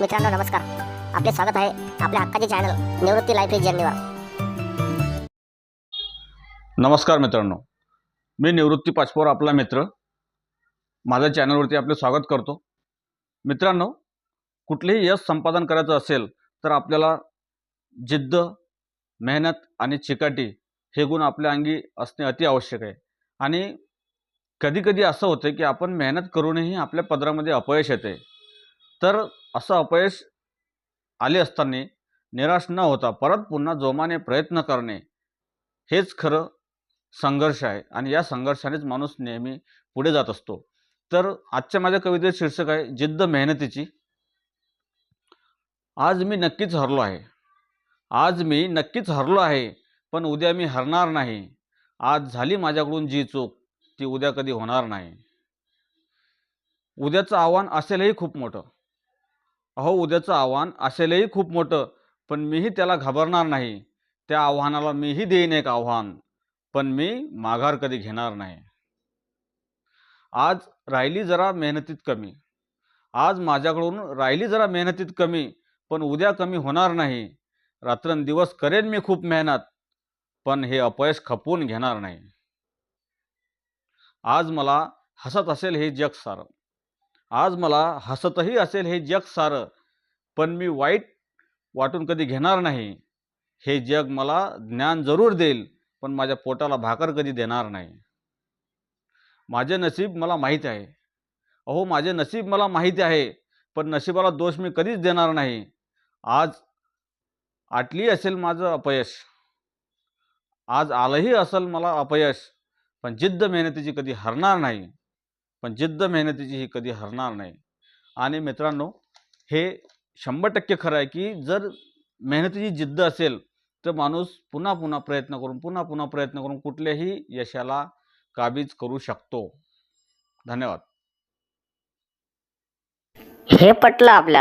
मित्रांनो नमस्कार. आपले स्वागत आहे आपल्या हक्काचे चॅनल निवृत्ती लाईफ इज जर्नीवर नमस्कार मित्रांनो. मी निवृत्ती पाचपोर आपला मित्र. माझ्या चॅनलवरती आपले स्वागत करतो. मित्रांनो कुठलेही यश संपादन करायचं असेल तर आपल्याला जिद्द मेहनत आणि चिकाटी हे गुण आपल्या अंगी असणे अति आवश्यक आहे. आणि कधीकधी असं होतं की आपण मेहनत करूनही आपल्या पदरामध्ये अपयश येते तर असं अपयश आले असताना निराश न होता परत पुन्हा जोमाने प्रयत्न करणे हेच खरं संघर्ष आहे. आणि या संघर्षानेच माणूस नेहमी पुढे जात असतो. तर आजच्या माझ्या कवितेचे शीर्षक आहे जिद्द मेहनतीची. आज मी नक्कीच हरलो आहे. आज मी नक्कीच हरलो आहे पण उद्या मी हरणार नाही. आज झाली माझ्याकडून जी चूक ती उद्या कधी होणार नाही. उद्याचं आव्हान असेलही खूप मोठं. अहो उद्याचं आव्हान असेलही खूप मोठं पण मीही त्याला घाबरणार नाही. त्या आव्हानाला मीही देईन एक आव्हान पण मी माघार कधी घेणार नाही. आज राहिली जरा मेहनतीत कमी. आज माझ्याकडून राहिली जरा मेहनतीत कमी पण उद्या कमी होणार नाही. रात्रंदिवस करेन मी खूप मेहनत पण हे अपयश खपवून घेणार नाही. आज मला हसत असेल हे जग सारं. आज मला हसतही असेल हे जग सारं पण मी वाईट वाटून कधी घेणार नाही. हे जग मला ज्ञान जरूर देईल पण माझ्या पोटाला भाकर कधी देणार नाही. माझे नशीब मला माहीत आहे. अहो माझे नशीब मला माहिती आहे पण नशिबाला दोष मी कधीच देणार नाही. आज आटली असेल माझं अपयश. आज आलंही असेल मला अपयश पण जिद्द मेहनतीची कधी हरणार नाही. पण जिद्द मेहनतीची ही कधी हरणार नाही. आणि मित्रांनो हे शंभर टक्के खरं आहे की जर मेहनतीची जिद्द असेल तर माणूस पुन्हा पुन्हा प्रयत्न करून पुन्हा पुन्हा प्रयत्न करून कुठल्याही यशाला काबीज करू शकतो. धन्यवाद. हे पटलं आपल्याला.